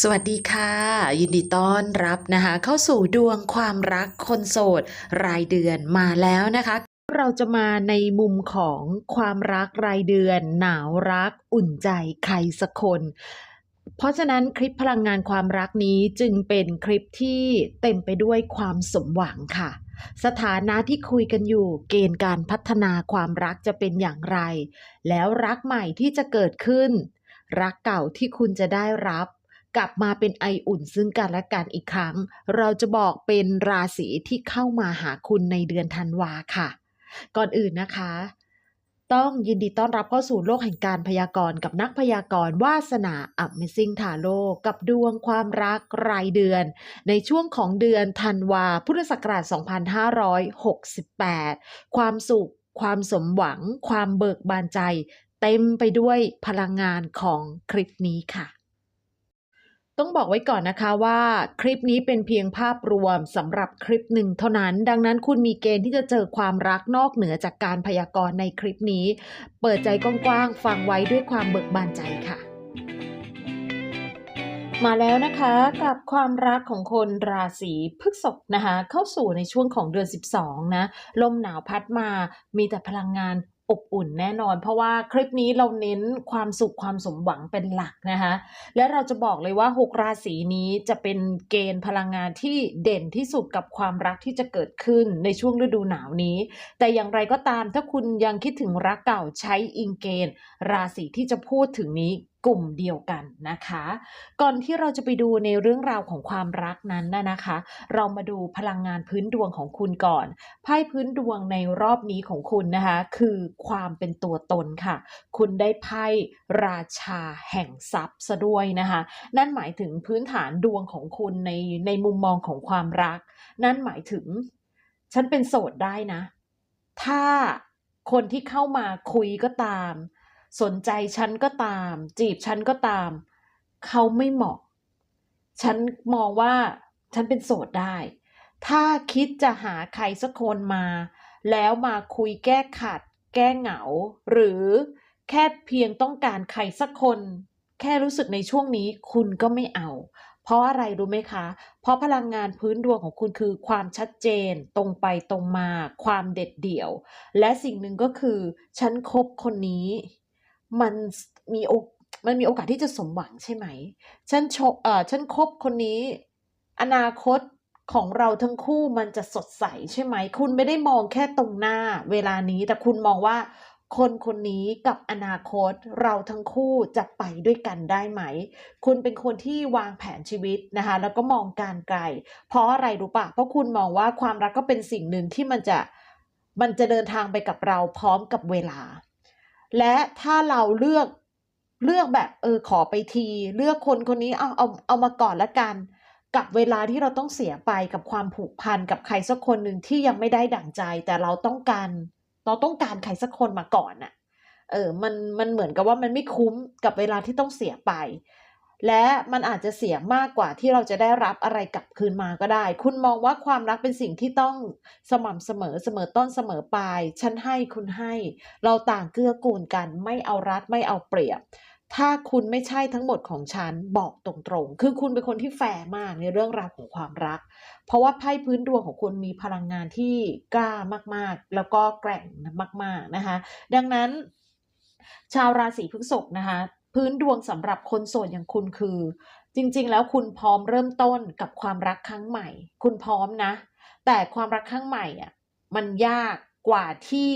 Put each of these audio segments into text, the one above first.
สวัสดีค่ะ ยินดีต้อนรับนะคะ เข้าสู่ดวงความรักคนโสด รายเดือนมาแล้วนะคะ เราจะมาในมุมของความรักรายเดือน หนาวรัก อุ่นใจใครสักคน เพราะฉะนั้นคลิปพลังงานความรักนี้จึงเป็นคลิปที่เต็มไปด้วยความสมหวังค่ะสถานะที่คุยกันอยู่เกณฑ์การพัฒนาความรักจะเป็นอย่างไร แล้วรักใหม่ที่จะเกิดขึ้น รักเก่าที่คุณจะได้รับ กลับมาเป็นไออุ่นซึ่งกันและกันอีกครั้ง เราจะบอกเป็นราศีที่เข้ามาหาคุณในเดือนธันวาค่ะ ก่อนอื่นนะคะ ต้องยินดีต้อนรับเข้าสู่โลกแห่งการพยากรณ์กับนักพยากรณ์วาสนา Amazing t a r o กับดวงความรักรายเดือน ในช่วงของเดือนธันวาพุทธศักราช 2568 ความสุข ความสมหวัง ความเบิกบานใจ เต็มไปด้วยพลังงานของคลิปนี้ค่ะ ต้องบอกไว้ก่อนนะคะว่าคลิปนี้เป็นเพียงภาพรวมสำหรับคลิปหนึ่งเท่านั้น ดังนั้นคุณมีเกณฑ์ที่จะเจอความรักนอกเหนือจากการพยากรณ์ในคลิปนี้ เปิดใจกว้างๆฟังไว้ด้วยความเบิกบานใจค่ะ มาแล้วนะคะกับความรักของคนราศีพฤษภนะคะ เข้าสู่ในช่วงของเดือน 12 นะ ลมหนาวพัดมามีแต่พลังงาน อบอุ่นแน่นอน เพราะว่าคลิปนี้เราเน้นความสุขความสมหวังเป็นหลักนะคะและเราจะบอกเลยว่า 6 ราศีนี้จะเป็นเกณฑ์พลังงานที่เด่นที่สุดกับความรักที่จะเกิดขึ้นในช่วงฤดูหนาวนี้ แต่อย่างไรก็ตามถ้าคุณยังคิดถึงรักเก่าใช้อิงเกณฑ์ ราศีที่จะพูดถึงนี้ กลุ่มเดียวกันนะคะ ก่อนที่เราจะไปดูในเรื่องราวของความรักนั้นนะนะคะ เรามาดูพลังงานพื้นดวงของคุณก่อนไพ่พื้นดวงในรอบนี้ของคุณนะคะ คือความเป็นตัวตนค่ะ คุณได้ไพ่ราชาแห่งทรัพย์ซะด้วยนะคะ นั่นหมายถึงพื้นฐานดวงของคุณในในมุมมองของความรัก นั่นหมายถึง ฉันเป็นโสดได้นะ ถ้าคนที่เข้ามาคุยก็ตาม สนใจฉันก็ตาม จีบฉันก็ตาม เขาไม่เหมาะ ฉันมองว่าฉันเป็นโสดได้ ถ้าคิดจะหาใครสักคนมา แล้วมาคุยแก้ขัด แก้เหงา หรือแค่เพียงต้องการใครสักคน แค่รู้สึกในช่วงนี้คุณก็ไม่เอา เพราะอะไรรู้ไหมคะ เพราะพลังงานพื้นดวงของคุณคือความชัดเจน ตรงไปตรงมา ความเด็ดเดี่ยว และสิ่งหนึ่งก็คือ ฉันคบคนนี้ มันมีโอกมันมีโอกาสที่จะสมหวังใช่ไหม ฉันชเอ่อฉันคบคนนี้ อนาคตของเราทั้งคู่มันจะสดใสใช่ไหม คุณไม่ได้มองแค่ตรงหน้าเวลานี้ แต่คุณมองว่าคนคนนี้กับอนาคตเราทั้งคู่จะไปด้วยกันได้ไหม คุณเป็นคนที่วางแผนชีวิตนะคะ แล้วก็มองการไกล เพราะอะไรรู้ปะเพราะคุณมองว่าความรักก็เป็นสิ่งหนึ่งที่มันจะมันจะเดินทางไปกับเราพร้อมกับเวลา และถ้าเราเลือกเลือกแบบเออขอไปที เลือกคนคนนี้เอาเอาเอามาก่อนละกัน กับเวลาที่เราต้องเสียไปกับความผูกพันกับใครสักคนหนึ่งที่ยังไม่ได้ดั่งใจ แต่เราต้องการ เราต้องการใครสักคนมาก่อนน่ะเออมันมันเหมือนกับว่ามันไม่คุ้มกับเวลาที่ต้องเสียไป และมันอาจจะเสียมากกว่าที่เราจะได้รับอะไรกลับคืนมาก็ได้ คุณมองว่าความรักเป็นสิ่งที่ต้องสม่ำเสมอเสมอต้นเสมอปลาย ฉันให้คุณให้ เราต่างเกื้อกูลกัน ไม่เอารัดไม่เอาเปรียบ ถ้าคุณไม่ใช่ทั้งหมดของฉันบอกตรงๆ คือคุณเป็นคนที่แฟร์มากในเรื่องราวของความรัก เพราะว่าไพ่พื้นดวงของคุณมีพลังงานที่กล้ามากๆ แล้วก็แกร่งมาก ๆนะคะ ดังนั้น ชาวราศีพฤษภนะคะ พื้นดวงสำหรับคนโสดอย่างคุณคือ จริงๆ แล้วคุณพร้อมเริ่มต้นกับความรักครั้งใหม่ คุณพร้อมนะ แต่ความรักครั้งใหม่อะมันยากกว่าที่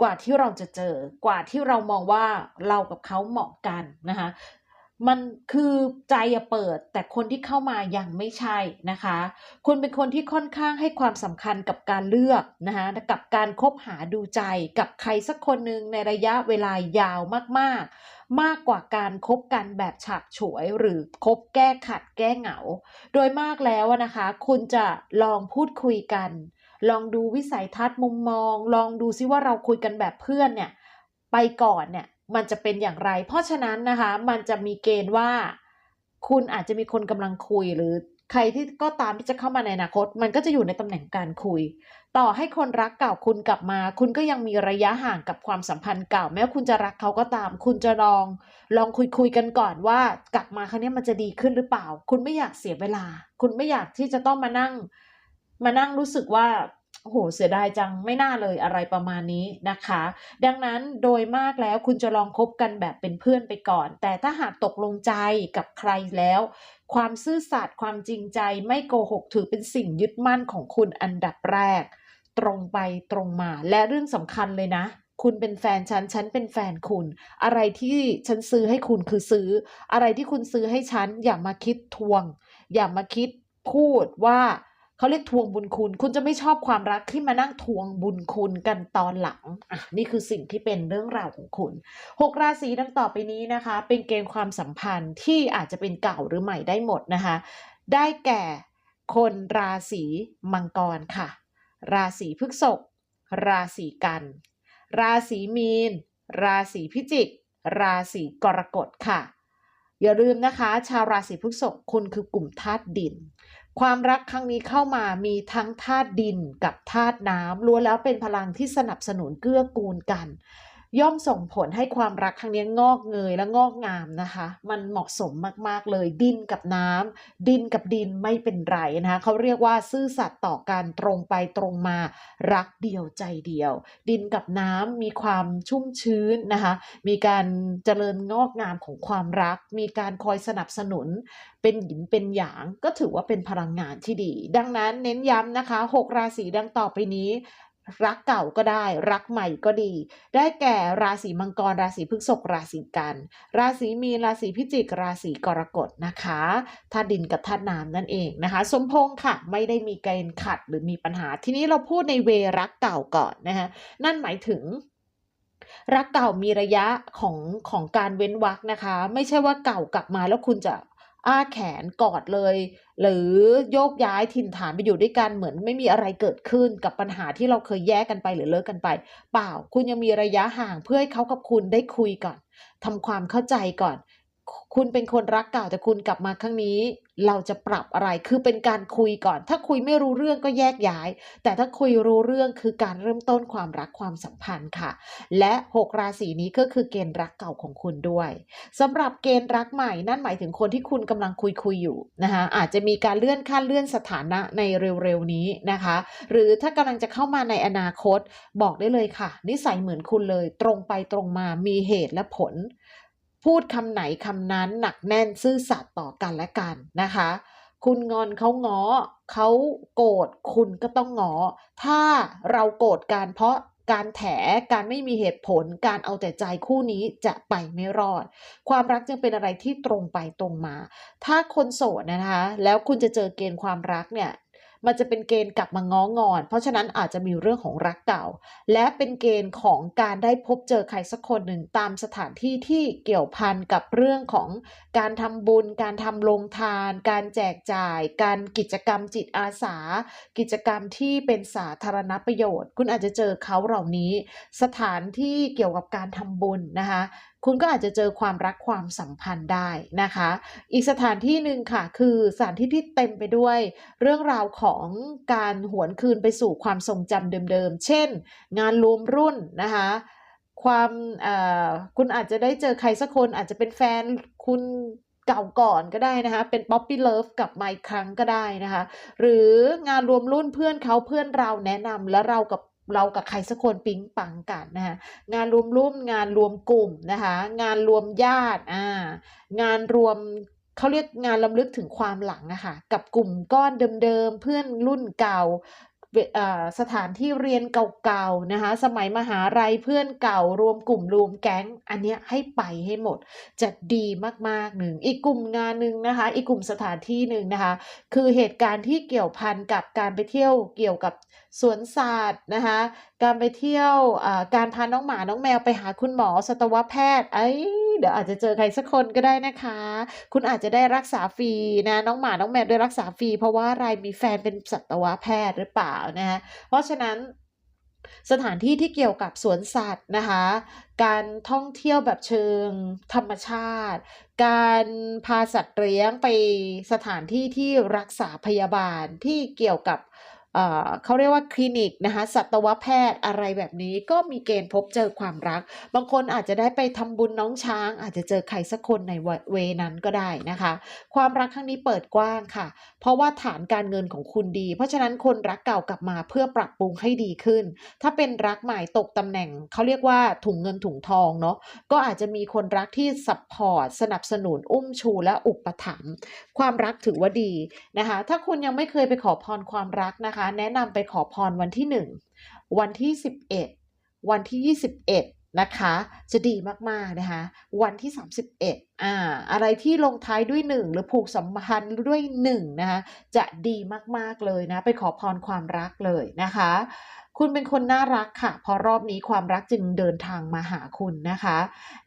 กว่าที่เราจะเจอ กว่าที่เรามองว่าเรากับเขาเหมาะกันนะคะมันคือใจอะเปิดแต่คนที่เข้ามายังไม่ใช่นะคะ คุณเป็นคนที่ค่อนข้างให้ความสำคัญกับการเลือกนะคะกับการคบหาดูใจกับใครสักคนหนึ่งในระยะเวลายาวมากๆ มากกว่าการคบกันแบบฉาบฉวยหรือคบแก้ขัดแก้เหงา โดยมากแล้วอะนะคะ คุณจะลองพูดคุยกัน ลองดูวิสัยทัศน์มุมมอง ลองดูซิว่าเราคุยกันแบบเพื่อนเนี่ยไปก่อนเนี่ยมันจะเป็นอย่างไร เพราะฉะนั้นนะคะ มันจะมีเกณฑ์ว่า คุณอาจจะมีคนกำลังคุยหรือ ใครที่ก็ตามที่จะเข้ามาในอนาคต มันก็จะอยู่ในตำแหน่งการคุย ต่อให้คนรักเก่าคุณกลับมา คุณก็ยังมีระยะห่างกับความสัมพันธ์เก่า แม้ว่าคุณจะรักเขาก็ตาม คุณจะลอง ลองคุยคุยกันก่อนว่า กลับมาครั้งนี้มันจะดีขึ้นหรือเปล่า คุณไม่อยากเสียเวลา คุณไม่อยากที่จะต้องมานั่ง มานั่งรู้สึกว่า โอ้โฮเสียดายจังไม่น่าเลยอะไรประมาณนี้นะคะ ดังนั้นโดยมากแล้วคุณจะลองคบกันแบบเป็นเพื่อนไปก่อน แต่ถ้าหากตกลงใจกับใครแล้ว ความซื่อสัตย์ความจริงใจไม่โกหกถือเป็นสิ่งยึดมั่นของคุณอันดับแรก ตรงไปตรงมา และเรื่องสำคัญเลยนะคุณเป็นแฟนฉัน ฉันเป็นแฟนคุณ อะไรที่ฉันซื้อให้คุณคือซื้อ อะไรที่คุณซื้อให้ฉัน อย่ามาคิดทวง อย่ามาคิดพูดว่า เขาเรียกทวงบุญคุณ คุณจะไม่ชอบความรักที่มานั่งทวงบุญคุณกันตอนหลังอะนี่คือสิ่งที่เป็นเรื่องราวของคุณ6ราศีดังต่อไปนี้นะคะ เป็นเกณฑ์ความสัมพันธ์ที่อาจจะเป็นเก่าหรือใหม่ได้หมดนะคะ ได้แก่คนราศีมังกรค่ะ ราศีพฤษภราศีกัน ราศีมีน ราศีพิจิก ราศีกรกฎค่ะ อย่าลืมนะคะ ชาวราศีพฤษภคุณคือกลุ่มธาตุดิน ความรักครั้งนี้เข้ามามีทั้งธาตุดินกับธาตุน้ำล้วนแล้วเป็นพลังที่สนับสนุนเกื้อกูลกัน ย่อมส่งผลให้ความรักครั้งนี้งอกเงยและงอกงามนะคะ มันเหมาะสมมากๆเลยดินกับน้ำดินกับดินไม่เป็นไรนะคะเขาเรียกว่าซื่อสัตย์ต่อกันตรงไปตรงมารักเดียวใจเดียว ดินกับน้ำมีความชุ่มชื้นนะคะมีการเจริญงอกงามของความรัก มีการคอยสนับสนุน เป็นหยินเป็นหยางก็ถือว่าเป็นพลังงานที่ดี ดังนั้นเน้นย้ำนะคะ 6 ราศีดังต่อไปนี้ รักเก่าก็ได้ รักใหม่ก็ดี ได้แก่ราศีมังกร ราศีพฤษภราศีกัน ราศีมีนราศีพิจิก ราศีกรกฎนะคะธาตุดินกับธาตุน้ำนั่นเองนะคะสมพงษ์ค่ะ ไม่ได้มีเกณฑ์ขัดหรือมีปัญหา ทีนี้เราพูดในเวรักเก่าก่อนนะคะนั่นหมายถึงรักเก่ามีระยะของของการเว้นวรรคนะคะ ไม่ใช่ว่าเก่ากลับมาแล้วคุณจะ อ้าแขนกอดเลย หรือโยกย้ายถิ่นฐานไปอยู่ด้วยกันเหมือนไม่มีอะไรเกิดขึ้นกับปัญหาที่เราเคยแยกกันไปหรือเลิกกันไป เปล่าคุณยังมีระยะห่างเพื่อให้เขากับคุณได้คุยก่อนทำความเข้าใจก่อน คุณเป็นคนรักเก่าแต่คุณกลับมาครั้งนี้ เราจะปรับอะไรคือเป็นการคุยก่อน ถ้าคุยไม่รู้เรื่องก็แยกย้าย แต่ถ้าคุยรู้เรื่องคือการเริ่มต้นความรักความสัมพันธ์ค่ะ และ 6 ราศีนี้ก็คือเกณฑ์รักเก่าของคุณด้วยสำหรับเกณฑ์รักใหม่นั่นหมายถึงคนที่คุณกำลังคุยๆอยู่นะคะอาจจะมีการเลื่อนขั้นเลื่อนสถานะในเร็วๆนี้นะคะ หรือถ้ากำลังจะเข้ามาในอนาคตบอกได้เลยค่ะ นิสัยเหมือนคุณเลย ตรงไปตรงมามีเหตุและผล พูดคำไหนคำนั้นหนักแน่นซื่อสัตย์ต่อกันและกันนะคะ คุณงอนเขาง้อเขาโกรธคุณก็ต้องง้อถ้าเราโกรธกันเพราะการแถการไม่มีเหตุผล การเอาแต่ใจคู่นี้จะไปไม่รอด ความรักจึงเป็นอะไรที่ตรงไปตรงมา ถ้าคนโสดนะคะ แล้วคุณจะเจอเกณฑ์ความรักเนี่ย มันจะเป็นเกณฑ์กลับมาง้องอน เพราะฉะนั้นอาจจะมีเรื่องของรักเก่า และเป็นเกณฑ์ของการได้พบเจอใครสักคนหนึ่งตามสถานที่ที่เกี่ยวพันกับเรื่องของการทำบุญ การทำโรงทาน การแจกจ่าย การกิจกรรมจิตอาสา กิจกรรมที่เป็นสาธารณประโยชน์ คุณอาจจะเจอเขาเหล่านี้ สถานที่เกี่ยวกับการทำบุญนะคะ คุณก็อาจจะเจอความรักความสัมพันธ์ได้นะคะ อีกสถานที่หนึ่งค่ะ คือสถานที่ที่เต็มไปด้วย เรื่องราวของการหวนคืนไปสู่ความทรงจำเดิมๆ เช่น งานรวมรุ่นนะคะความคุณอาจจะได้เจอใครสักคนอาจจะเป็นแฟนคุณเก่าก่อนก็ได้นะคะ เป็น Puppy Love กลับมาอีกครั้งก็ได้นะคะ หรืองานรวมรุ่นเพื่อนเขาเพื่อนเราแนะนำแล้วเรากับ เรากับใครสักคนปิ๊งปังกันนะคะงานรวมรุ่มงานรวมกลุ่มนะคะงานรวมญาติอางานรวมเขาเรียกงานลํำลึกถึงความหลังอะค่ะกับกลุ่มก้อนเดิมๆเพื่อนรุ่นเก่า สถานที่เรียนเก่าๆนะคะ สมัยมหาลัยเพื่อนเก่ารวมกลุ่มรวมแก๊ง อันเนี้ยให้ไปให้หมดจะดีมากๆหนึ่ง อีกกลุ่มงานหนึ่งนะคะ อีกกลุ่มสถานที่หนึ่งนะคะ คือเหตุการณ์ที่เกี่ยวพันกับการไปเที่ยวเกี่ยวกับสวนสัตว์นะคะ การไปเที่ยวอ่าการพาน้องหมาน้องแมวไปหาคุณหมอสัตวแพทย์เอ๊ย เดี๋ยวอาจจะเจอใครสักคนก็ได้นะคะ คุณอาจจะได้รักษาฟรีนะน้องหมาน้องแมวได้รักษาฟรีเพราะว่าอะไรมีแฟนเป็นสัตวแพทย์หรือเปล่านะคะเพราะฉะนั้นสถานที่ที่เกี่ยวกับสวนสัตว์นะคะ การท่องเที่ยวแบบเชิงธรรมชาติ การพาสัตว์เลี้ยงไปสถานที่ที่รักษาพยาบาลที่เกี่ยวกับ เขาเรียกว่าคลินิกนะคะสัตวแพทย์อะไรแบบนี้ก็มีเกณฑ์พบเจอความรัก บางคนอาจจะได้ไปทำบุญน้องช้าง อาจจะเจอใครสักคนในเวนั้นก็ได้นะคะ ความรักครั้งนี้เปิดกว้างค่ะ เพราะว่าฐานการเงินของคุณดี เพราะฉะนั้นคนรักเก่ากลับมาเพื่อปรับปรุงให้ดีขึ้น ถ้าเป็นรักใหม่ตกตำแหน่งเขาเรียกว่าถุงเงินถุงทองเนาะก็อาจจะมีคนรักที่ซัพพอร์ตสนับสนุนอุ้มชูและอุปถัมภ์ความรักถือว่าดีนะคะ ถ้าคุณยังไม่เคยไปขอพรความรักนะคะแนะนำไปขอพรวันที่ 1 วันที่ 11 วันที่21 นะคะ จะดีมาก ๆ นะคะ วันที่ 31อ่าอะไรที่ลงท้ายด้วย 1 หรือผูกสัมพันธ์ด้วย1นะคะจะดีมาก ๆ เลยนะ ไปขอพรความรักเลยนะคะคุณเป็นคนน่ารักค่ะพราะรอบนี้ความรักจึงเดินทางมาหาคุณนะคะ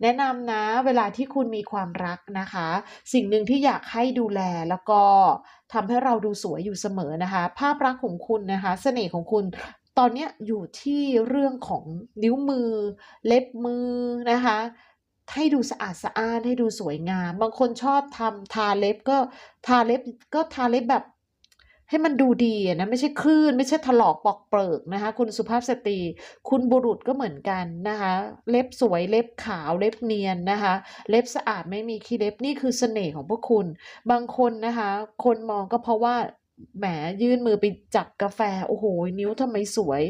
แนะนำนะเวลาที่คุณมีความรักนะคะ สิ่งหนึ่งที่อยากให้ดูแลแล้วก็ทำให้เราดูสวยอยู่เสมอนะคะ ภาพลักของคุณนะคะเสน่ห์ของคุณ ตอนนี้อยู่ที่เรื่องของนิ้วมือ เล็บมือนะคะให้ดูสะอาดสะอ้านให้ดูสวยงาม บางคนชอบทำทาเล็บก็ทาเล็บก็ทาเล็บแบบให้มันดูดีนะไม่ใช่คลื่นไม่ใช่ถลอกปอกเปลือกนะคะ คุณสุภาพสตรี คุณบุรุษก็เหมือนกันนะคะ เล็บสวยเล็บขาวเล็บเนียนนะคะ เล็บสะอาดไม่มีขี้เล็บนี่คือเสน่ห์ของพวกคุณ บางคนนะคะ คนมองก็เพราะว่า แหมยื่นมือไปจับกาแฟ โอ้โห นิ้วทำไมสวย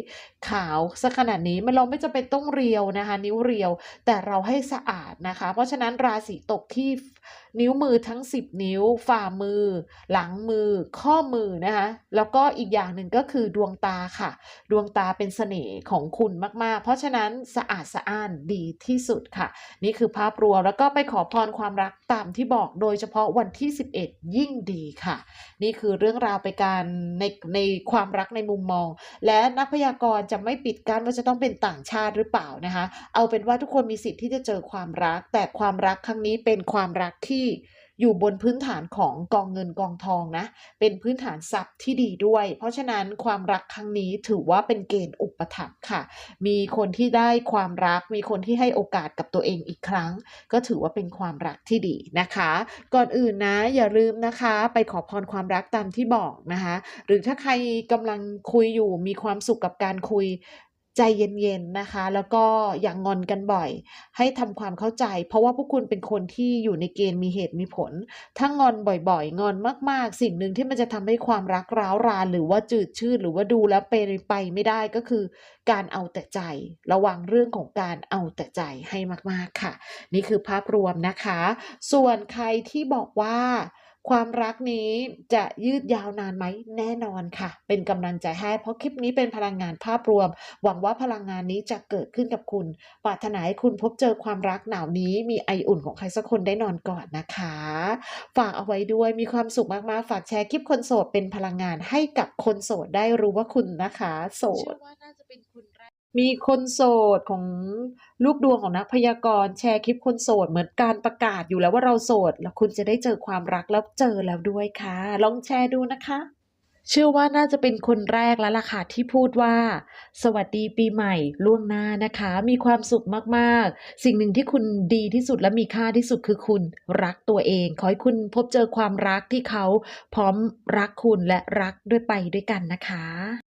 ขาวเสียขนาดนี้มันเราไม่จะเป็นต้องเรียวนะคะ นิ้วเรียว แต่เราให้สะอาดนะคะ เพราะฉะนั้นราศีตกที่ นิ้วมือทั้ง 10 นิ้ว ฝ่ามือ หลังมือ ข้อมือนะคะแล้วก็อีกอย่างหนึ่งก็คือดวงตาค่ะ ดวงตาเป็นเสน่ห์ของคุณมาก ๆ เพราะฉะนั้นสะอาดสะอ้านดีที่สุดค่ะ นี่คือภาพรวมแล้วก็ไปขอพรความรักตามที่บอกโดยเฉพาะวันที่ 11 ยิ่งดีค่ะ นี่คือเรื่องราวไปการในในความรักในมุมมอง และนักพยากรณ์จะไม่ปิดกั้นว่าจะต้องเป็นต่างชาติหรือเปล่านะคะ เอาเป็นว่าทุกคนมีสิทธิ์ที่จะเจอความรัก แต่ความรักครั้งนี้เป็นความรักที่อยู่บนพื้นฐานของกองเงินกองทองนะ เป็นพื้นฐานทรัพย์ที่ดีด้วย เพราะฉะนั้นความรักครั้งนี้ถือว่าเป็นเกณฑ์อุปถัมภ์ค่ะ มีคนที่ได้ความรัก มีคนที่ให้โอกาสกับตัวเองอีกครั้ง ก็ถือว่าเป็นความรักที่ดีนะคะ ก่อนอื่นนะอย่าลืมนะคะ ไปขอพรความรักตามที่บอกนะคะ หรือถ้าใครกำลังคุยอยู่มีความสุขกับการคุย ใจเย็นๆนะคะ แล้วก็อย่างงอนกันบ่อย ให้ทำความเข้าใจ เพราะว่าพวกคุณเป็นคนที่อยู่ในเกณฑ์มีเหตุมีผล ถ้างอนบ่อยๆ งอนมากๆ สิ่งหนึ่งที่มันจะทำให้ความรักร้าวรานหรือว่าจืดชืดหรือว่าดูแล้วเปไปไม่ได้ก็คือ การเอาแต่ใจ ระวังเรื่องของการเอาแต่ใจให้มากๆค่ะ นี่คือภาพรวมนะคะ ส่วนใครที่บอกว่า ความรักนี้จะยืดยาวนานไหมแน่นอนค่ะ เป็นกำลังใจให้เพราะคลิปนี้เป็นพลังงานภาพรวม หวังว่าพลังงานนี้จะเกิดขึ้นกับคุณ ปรารถนาให้คุณพบเจอความรักหนาวนี้มีไออุ่นของใครสักคนได้นอนกอดนะคะ ฝากเอาไว้ด้วยมีความสุขมากๆ ฝากแชร์คลิปคนโสดเป็นพลังงานให้กับคนโสดได้รู้ว่าคุณนะคะ โสเชื่ดอว่าน่าจะเป็นคนแรก มีคนโสดของลูกดวงของนักพยากรณ์แชร์คลิปคนโสดเหมือนการประกาศอยู่แล้วว่าเราโสด แล้วคุณจะได้เจอความรักแล้วเจอแล้วด้วยค่ะ ลองแชร์ดูนะคะ เชื่อว่าน่าจะเป็นคนแรกแล้วล่ะค่ะที่พูดว่า สวัสดีปีใหม่ล่วงหน้านะคะ มีความสุขมากๆ สิ่งหนึ่งที่คุณดีที่สุดและมีค่าที่สุดคือคุณรักตัวเอง ขอให้คุณพบเจอความรักที่เขาพร้อมรักคุณและรักด้วยไปด้วยกันนะคะ